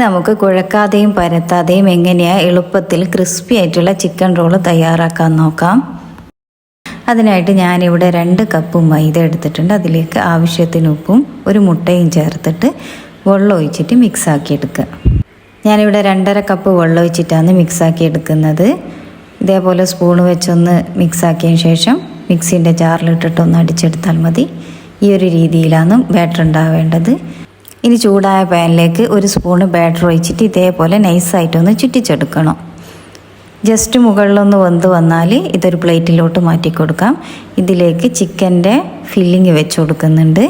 നമുക്ക് കുഴക്കാതെയും പരത്താതെയും എങ്ങനെയാ എളുപ്പത്തിൽ ക്രിസ്പി ആയിട്ടുള്ള ചിക്കൻ റോൾ തയ്യാറാക്കാൻ നോക്കാം. അതിനായിട്ട് ഞാനിവിടെ രണ്ട് കപ്പ് മൈദ എടുത്തിട്ടുണ്ട്. അതിലേക്ക് ആവശ്യത്തിന് ഉപ്പും ഒരു മുട്ടയും ചേർത്തിട്ട് വെള്ളം ഒഴിച്ചിട്ട് മിക്സ് ആക്കി എടുക്കുക. ഞാനിവിടെ രണ്ടര കപ്പ് വെള്ളം ഒഴിച്ചിട്ടാണ് മിക്സ് ആക്കി എടുക്കുന്നത്. ഇതേപോലെ സ്പൂൺ വെച്ചൊന്ന് മിക്സ് ആക്കിയതിന് ശേഷം മിക്സിന്റെ ജാറിലിട്ടിട്ടൊന്ന് അടിച്ചെടുത്താൽ മതി. ഈ ഒരു രീതിയിലാണ് ബാറ്റർ ഉണ്ടാവേണ്ടത്. ഇനി ചൂടായ പാനിലേക്ക് ഒരു സ്പൂണ് ബാറ്റർ ഒഴിച്ചിട്ട് ഇതേപോലെ നൈസായിട്ടൊന്ന് ചുറ്റിച്ചെടുക്കണം. ജസ്റ്റ് മുകളിലൊന്ന് വെന്ത് വന്നാൽ ഇതൊരു പ്ലേറ്റിലോട്ട് മാറ്റി കൊടുക്കാം ഇതിലേക്ക് ചിക്കന്റെ ഫില്ലിങ് വെച്ച് കൊടുക്കുന്നുണ്ട്.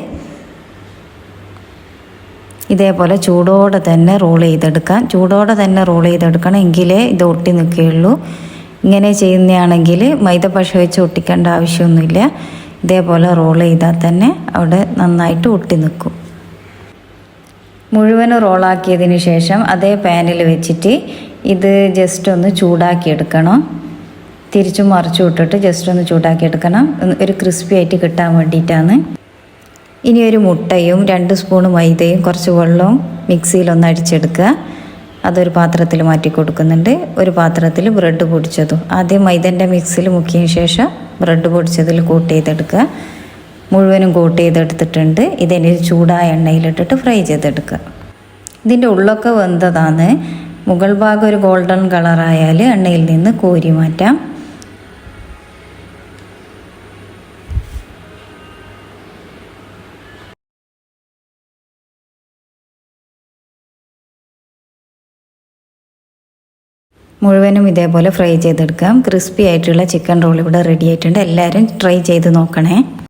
ഇതേപോലെ ചൂടോടെ തന്നെ റോൾ ചെയ്തെടുക്കാം. ചൂടോടെ തന്നെ റോൾ ചെയ്തെടുക്കണം എങ്കിലേ ഇത് ഒട്ടി നിൽക്കുകയുള്ളൂ. ഇങ്ങനെ ചെയ്യുന്നതാണെങ്കിൽ മൈദ പശ വെച്ച് ഒട്ടിക്കേണ്ട ആവശ്യമൊന്നുമില്ല. ഇതേപോലെ റോൾ ചെയ്താൽ തന്നെ അവിടെ നന്നായിട്ട് ഒട്ടി നിൽക്കും. മുഴുവനും റോളാക്കിയതിന് ശേഷം അതേ പാനിൽ വെച്ചിട്ട് ഇത് ജസ്റ്റ് ഒന്ന് ചൂടാക്കി എടുക്കണം തിരിച്ചും മറിച്ചു വിട്ടിട്ട് ജസ്റ്റ് ഒന്ന് ചൂടാക്കി എടുക്കണം ഒരു ക്രിസ്പി ആയിട്ട് കിട്ടാൻ വേണ്ടിയിട്ടാണ്. ഇനി ഒരു മുട്ടയും രണ്ട് സ്പൂൺ മൈദയും കുറച്ച് വെള്ളവും മിക്സിയിലൊന്ന് അടിച്ചെടുക്കുക. അതൊരു പാത്രത്തിൽ മാറ്റി കൊടുക്കുന്നുണ്ട്. ഒരു പാത്രത്തിൽ ബ്രെഡ് പൊടിച്ചതും. ആദ്യം മൈദന്റെ മിക്സിയിൽ മുക്കിയതിന് ശേഷം ബ്രെഡ് പൊടിച്ചതിൽ കൂട്ട് ചെയ്തെടുക്കുക. മുഴുവനും കോട്ട് ചെയ്തെടുത്തിട്ടുണ്ട്. ഇതിന് ചൂടായ എണ്ണയിലിട്ടിട്ട് ഫ്രൈ ചെയ്തെടുക്കുക. ഇതിന്റെ ഉള്ളൊക്കെ വെന്തതാണ്. മുകൾ ഭാഗം ഒരു ഗോൾഡൻ കളറായാൽ എണ്ണയിൽ നിന്ന് കോരി മാറ്റാം. മുഴുവനും ഇതേപോലെ ഫ്രൈ ചെയ്തെടുക്കാം. ക്രിസ്പി ആയിട്ടുള്ള ചിക്കൻ റോൾ ഇവിടെ റെഡി ആയിട്ടുണ്ട്. എല്ലാവരും ട്രൈ ചെയ്ത് നോക്കണേ.